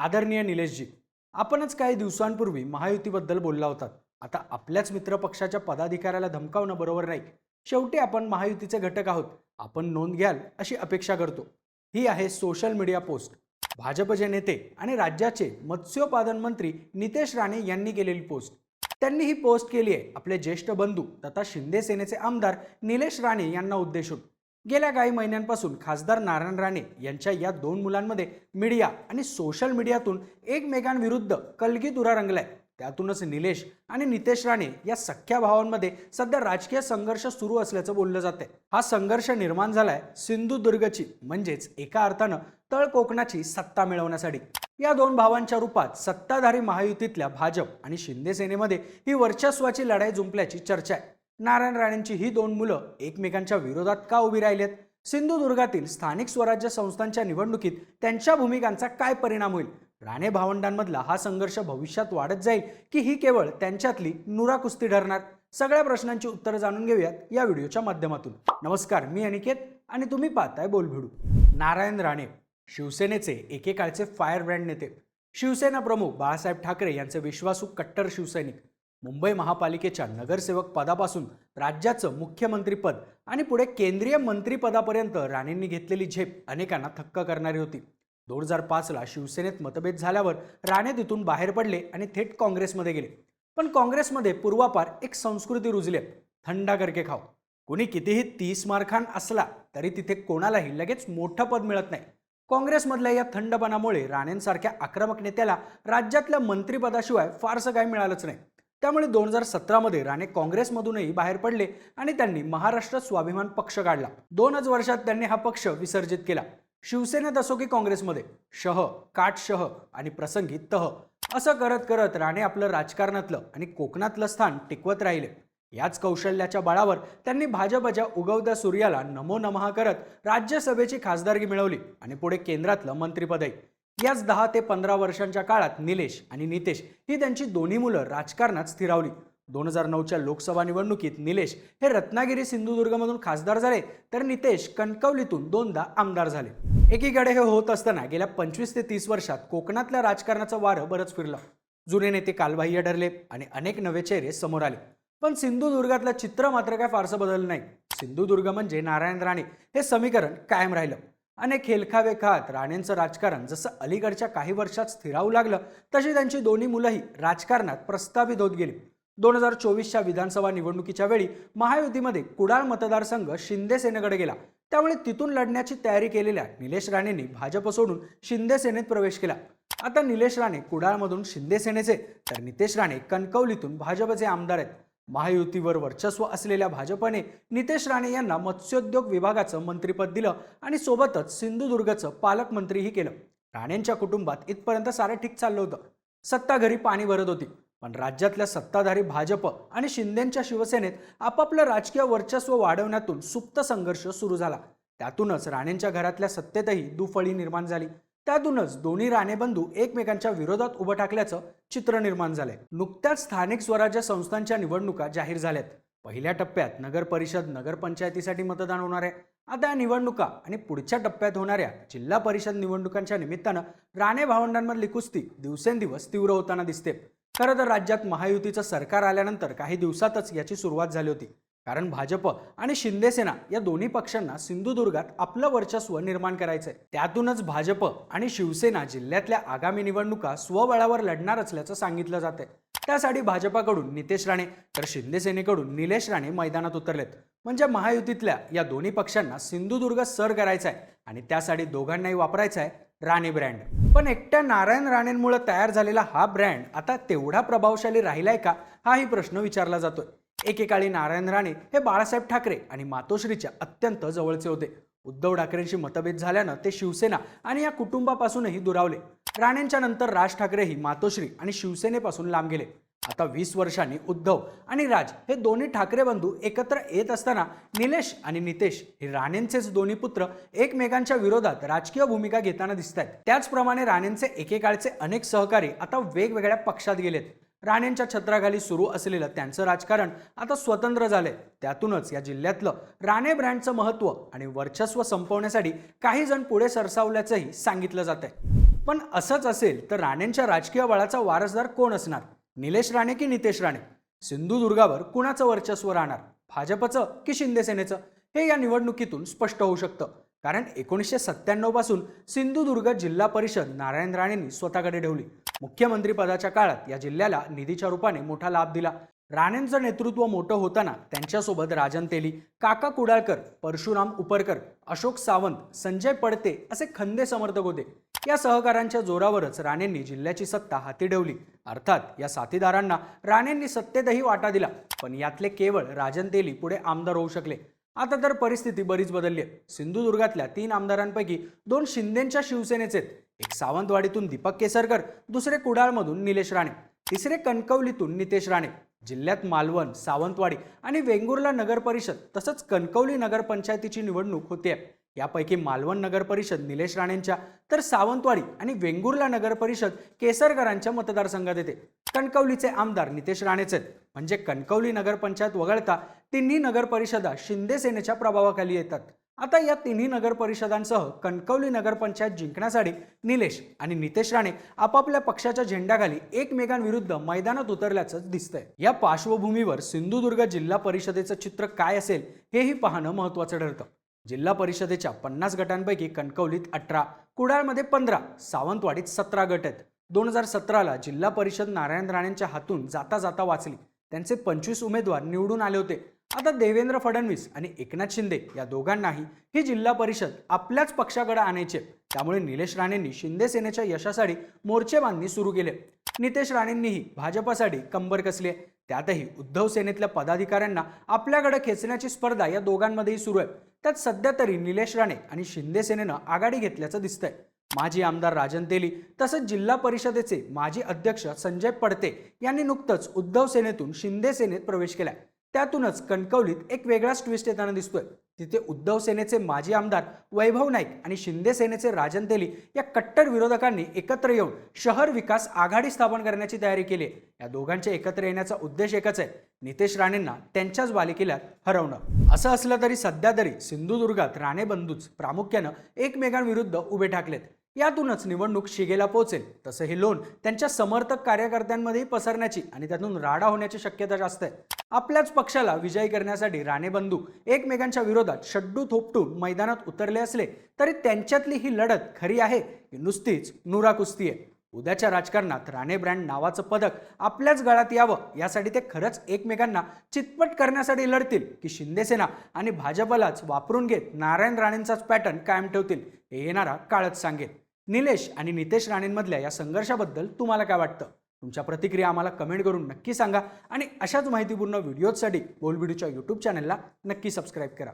आदरणीय निलेशजी आपणच काही दिवसांपूर्वी महायुतीबद्दल बोलला होतात आता आपल्याच मित्रपक्षाच्या पदाधिकाऱ्याला धमकावणं बरोबर नाही. शेवटी आपण महायुतीचे घटक आहोत. आपण नोंद घ्याल अशी अपेक्षा करतो. ही आहे सोशल मीडिया पोस्ट. भाजपचे नेते आणि राज्याचे मत्स्योत्पादन मंत्री नितेश राणे यांनी केलेली पोस्ट. त्यांनी ही पोस्ट केली आहे आपले ज्येष्ठ बंधू तथा शिंदे सेनेचे आमदार निलेश राणे यांना उद्देशून. गेल्या काही महिन्यांपासून खासदार नारायण राणे यांच्या या दोन मुलांमध्ये मीडिया आणि सोशल मीडियातून एकमेकांविरुद्ध कलगी कलगीतुरा रंगलाय त्यातूनच निलेश आणि नितेश राणे या सख्या भावांमध्ये सध्या राजकीय संघर्ष सुरू असल्याचं बोललं जातंय. हा संघर्ष निर्माण झालाय सिंधुदुर्गची म्हणजेच एका अर्थानं तळ कोकणाची सत्ता मिळवण्यासाठी. या दोन भावांच्या रूपात सत्ताधारी महायुतीतल्या भाजप आणि शिंदे सेनेमध्ये ही वर्चस्वाची लढाई जुंपल्याची चर्चा आहे. नारायण राणेंची ही दोन मुलं एकमेकांच्या विरोधात का उभी राहिलेत? सिंधुदुर्गातील स्थानिक स्वराज्य संस्थांच्या निवडणुकीत त्यांच्या भूमिकांचा काय परिणाम होईल? राणे भावंडांमधला हा संघर्ष भविष्यात वाढत जाईल की ही केवळ त्यांच्यातली नुरा कुस्ती ठरणार? सगळ्या प्रश्नांची उत्तरं जाणून घेऊयात या व्हिडिओच्या माध्यमातून. नमस्कार मी अनिकेत आणि तुम्ही पाहताय बोलभिडू. नारायण राणे शिवसेनेचे एकेकाळचे फायर ब्रँड नेते. शिवसेना प्रमुख बाळासाहेब ठाकरे यांचे विश्वासू कट्टर शिवसैनिक. मुंबई महापालिकेच्या नगरसेवक पदापासून राज्याचं मुख्यमंत्रीपद आणि पुढे केंद्रीय मंत्रीपदापर्यंत राणेंनी घेतलेली झेप अनेकांना थक्क करणारी होती. दोन हजार पाचला शिवसेनेत मतभेद झाल्यावर राणे तिथून बाहेर पडले आणि थेट काँग्रेसमध्ये गेले. पण काँग्रेसमध्ये पूर्वापार एक संस्कृती रुजली थंडा करके खाऊ कुणी कितीही तीस मार्खान असला तरी तिथे कोणालाही लगेच मोठं पद मिळत नाही. काँग्रेसमधल्या या थंडपणामुळे राणेंसारख्या आक्रमक नेत्याला राज्यातल्या मंत्रिपदाशिवाय फारसं काही मिळालंच नाही. त्यामुळे दोन हजार सतरामध्ये राणे काँग्रेसमधूनही बाहेर पडले आणि त्यांनी महाराष्ट्र स्वाभिमान पक्ष काढला दोनच वर्षात त्यांनी हा पक्ष विसर्जित केला. शिवसेनेत असो की काँग्रेसमध्ये शह काट शह आणि प्रसंगी तह असं करत करत राणे आपलं राजकारणातलं आणि कोकणातलं स्थान टिकवत राहिले. याच कौशल्याच्या बळावर त्यांनी भाजपच्या उगवत्या सूर्याला नमो नमः करत राज्यसभेची खासदारकी मिळवली आणि पुढे केंद्रातलं मंत्रिपदही. याच दहा ते पंधरा वर्षांच्या काळात निलेश आणि नितेश ही त्यांची दोन्ही मुलं राजकारणात स्थिरावली. दोन हजार नऊच्या लोकसभा निवडणुकीत निलेश हे रत्नागिरी सिंधुदुर्गमधून खासदार झाले तर नितेश कणकवलीतून दोनदा आमदार झाले. एकीकडे हे होत असताना गेल्या पंचवीस ते तीस वर्षात कोकणातल्या राजकारणाचं वारं बरंच फिरलं. जुने नेते कालबाह्य ठरले आणि अनेक नवे चेहरे समोर आले. पण सिंधुदुर्गातलं चित्र मात्र काय फारसं बदललं नाही. सिंधुदुर्ग म्हणजे नारायण राणे हे समीकरण कायम राहिलं. अनेक हेलखावे खात राणेंचं राजकारण जसं अलीकडच्या काही वर्षात स्थिरावू लागलं तशी त्यांची दोन्ही मुलंही राजकारणात प्रस्थापित होत गेली. दोन हजार चोवीसच्या विधानसभा निवडणुकीच्या वेळी महायुतीमध्ये कुडाळ मतदारसंघ शिंदे सेनेकडे गेला. त्यामुळे तिथून लढण्याची तयारी केलेल्या निलेश राणेंनी भाजप सोडून शिंदे सेनेत प्रवेश केला. आता निलेश राणे कुडाळमधून शिंदे सेनेचे तर नितेश राणे कणकवलीतून भाजपचे आमदार आहेत. महायुतीवर वर्चस्व असलेल्या भाजपने नितेश राणे यांना मत्स्योद्योग विभागाचं मंत्रिपद दिलं आणि सोबतच सिंधुदुर्गचं पालकमंत्रीही केलं. राणेंच्या कुटुंबात इथपर्यंत सारं ठीक चाललं होतं. सत्ता घरी पाणी भरत होती. पण राज्यातल्या सत्ताधारी भाजप आणि शिंदेच्या शिवसेनेत आपापलं राजकीय वर्चस्व वाढवण्यातून सुप्त संघर्ष सुरू झाला. त्यातूनच राणेंच्या घरातल्या सत्तेतही दुफळी निर्माण झाली. त्यातूनच दोन्ही राणे बंधू एकमेकांच्या विरोधात उभं टाकल्याचं चित्र निर्माण झालंय. नुकत्याच स्थानिक स्वराज्य संस्थांच्या निवडणुका जाहीर झाल्यात. पहिल्या टप्प्यात नगर परिषद नगरपंचायतीसाठी मतदान होणार आहे. आता या निवडणुका आणि पुढच्या टप्प्यात होणाऱ्या जिल्हा परिषद निवडणुकांच्या निमित्तानं राणे भावंडांमधली कुस्ती दिवसेंदिवस तीव्र होताना दिसते. खरं तर राज्यात महायुतीचं सरकार आल्यानंतर काही दिवसातच याची सुरुवात झाली होती. कारण भाजप आणि शिंदेसेना या दोन्ही पक्षांना सिंधुदुर्गात आपलं वर्चस्व निर्माण करायचंय. त्यातूनच भाजप आणि शिवसेना जिल्ह्यातल्या आगामी निवडणुका स्वबळावर लढणार असल्याचं सांगितलं जातंय. त्यासाठी भाजपाकडून नितेश राणे तर शिंदेसेनेकडून निलेश राणे मैदानात उतरलेत. म्हणजे महायुतीतल्या या दोन्ही पक्षांना सिंधुदुर्ग सर करायचा आहे आणि त्यासाठी दोघांनाही वापरायचा आहे राणे ब्रँड. पण एकट्या नारायण राणेंमुळे तयार झालेला हा ब्रँड आता तेवढा प्रभावशाली राहिलाय का? हाही प्रश्न विचारला जातोय. एकेकाळी नारायण राणे हे बाळासाहेब ठाकरे आणि मातोश्रीच्या अत्यंत जवळचे होते. उद्धव ठाकरेंशी मतभेद झाल्यानं ते शिवसेना आणि या कुटुंबापासूनही दुरावले. राणेंच्या नंतर राज ठाकरेही मातोश्री आणि शिवसेनेपासून लांब गेले. आता वीस वर्षांनी उद्धव आणि राज हे दोन्ही ठाकरे बंधू एकत्र येत असताना निलेश आणि नितेश हे राणेंचेच दोन्ही पुत्र एकमेकांच्या विरोधात राजकीय भूमिका घेताना दिसत आहेत त्याचप्रमाणे राणेंचे एकेकाळचे अनेक सहकारी आता वेगवेगळ्या पक्षात गेलेत. राणेंच्या छत्राखाली सुरू असलेलं त्यांचं राजकारण आता स्वतंत्र झालंय. त्यातूनच या जिल्ह्यातलं राणे ब्रँडचं महत्त्व आणि वर्चस्व संपवण्यासाठी काही जण पुढे सरसावल्याचंही सांगितलं जात आहे पण असंच असेल तर राणेंच्या राजकीय बळाचा वारसदार कोण असणार? निलेश राणे की नितेश राणे? सिंधुदुर्गावर कुणाचं वर्चस्व राहणार? भाजपचं की शिंदेसेनेचं हे या निवडणुकीतून स्पष्ट होऊ शकतं. कारण एकोणीसशे सत्त्याण्णवपासून सिंधुदुर्ग जिल्हा परिषद नारायण राणेंनी स्वतःकडे ठेवली. मुख्यमंत्रीपदाच्या काळात या जिल्ह्याला निधीच्या रूपाने मोठा लाभ दिला. राणेंचं नेतृत्व मोठं होताना त्यांच्यासोबत राजन तेली काका कुडाळकर परशुराम उपरकर अशोक सावंत संजय पडते असे खंदे समर्थक होते. या सहकारांच्या जोरावरच राणेंनी जिल्ह्याची सत्ता हाती ठेवली. अर्थात या साथीदारांना राणेंनी सत्तेतही वाटा दिला पण यातले केवळ राजन तेली पुढे आमदार होऊ शकले. आता तर परिस्थिती बरीच बदलली आहे. सिंधुदुर्गातल्या तीन आमदारांपैकी दोन शिंदेच्या शिवसेनेचे आहेत. एक सावंतवाडीतून दीपक केसरकर दुसरे कुडाळमधून निलेश राणे तिसरे कणकवलीतून नितेश राणे. जिल्ह्यात मालवण सावंतवाडी आणि वेंगुर्ला नगर परिषद तसंच कणकवली नगरपंचायतीची निवडणूक होते यापैकी मालवण नगर परिषद निलेश राणेंच्या तर सावंतवाडी आणि वेंगुर्ला नगर परिषद केसरकरांच्या मतदारसंघात येते. कणकवलीचे आमदार नितेश राणेच आहेत. म्हणजे कणकवली नगरपंचायत वगळता तिन्ही नगरपरिषदा शिंदे सेनेच्या प्रभावाखाली येतात. आता या तिन्ही नगरपरिषदांसह कणकवली नगरपंचायत जिंकण्यासाठी निलेश आणि नितेश राणे आपापल्या पक्षाच्या झेंड्याखाली एकमेकांविरुद्ध मैदानात उतरल्याचं दिसतंय. या पार्श्वभूमीवर सिंधुदुर्ग जिल्हा परिषदेचं चित्र काय असेल हेही पाहणं महत्त्वाचं ठरतं. जिल्हा परिषदेच्या पन्नास गटांपैकी कणकवलीत अठरा कुडाळमध्ये पंधरा सावंतवाडीत सतरा गट आहेत. दोन हजार सतराला जिल्हा परिषद नारायण राणेंच्या हातून जाता जाता वाचली. त्यांचे पंचवीस उमेदवार निवडून आले होते. आता देवेंद्र फडणवीस आणि एकनाथ शिंदे या दोघांनाही ही जिल्हा परिषद आपल्याच पक्षाकडे आणायचे त्यामुळे निलेश राणेंनी शिंदे सेनेच्या यशासाठी मोर्चेबांधणी सुरू केले नितेश राणेंनीही भाजपासाठी कंबर कसली आहे. त्यातही उद्धव सेनेतल्या पदाधिकाऱ्यांना आपल्याकडे खेचण्याची स्पर्धा या दोघांमध्येही सुरू आहे. त्यात सध्या तरी निलेश राणे आणि शिंदे सेनेनं आघाडी घेतल्याचं दिसतंय. माजी आमदार राजन तेली तसंच जिल्हा परिषदेचे माजी अध्यक्ष संजय पडते यांनी नुकतंच उद्धव सेनेतून शिंदे सेनेत प्रवेश केला त्यातूनच कणकवलीत एक वेगळाच ट्विस्ट येताना दिसतोय. तिथे उद्धव सेनेचे माजी आमदार वैभव नाईक आणि शिंदे सेनेचे राजन तेली या कट्टर विरोधकांनी एकत्र येऊन शहर विकास आघाडी स्थापन करण्याची तयारी केली या दोघांच्या एकत्र येण्याचा उद्देश एकच आहे. नितेश राणेंना त्यांच्याच बालिकेल्यात हरवणं. असं असलं तरी सध्या तरी सिंधुदुर्गात राणे बंधूच प्रामुख्यानं एकमेकांविरुद्ध उभे ठाकलेत. यातूनच निवडणूक शिगेला पोहोचेल. तसं हे लोन त्यांच्या समर्थक कार्यकर्त्यांमध्येही पसरण्याची आणि त्यातून राडा होण्याची शक्यता जास्त आहे. आपल्याच पक्षाला विजयी करण्यासाठी राणे बंधू एकमेकांच्या विरोधात शड्डू थोपटून मैदानात उतरले असले तरी त्यांच्यातली ही लढत खरी आहे की नुसतीच नुरा कुस्ती आहे. उद्याच्या राजकारणात राणे ब्रँड नावाचं पदक आपल्याच गळात यावं यासाठी ते खरंच एकमेकांना चितपट करण्यासाठी लढतील की शिंदेसेना आणि भाजपलाच वापरून घेत नारायण राणेंचाच पॅटर्न कायम ठेवतील हे येणारा काळच सांगेल. निलेश आणि नितेश राणेंमधल्या या संघर्षाबद्दल तुम्हाला काय वाटतं? तुमच्या प्रतिक्रिया आम्हाला कमेंट करून नक्की सांगा आणि अशाच माहितीपूर्ण व्हिडिओजसाठी बोलबिडूच्या यूट्यूब चॅनलला नक्की सबस्क्राईब करा.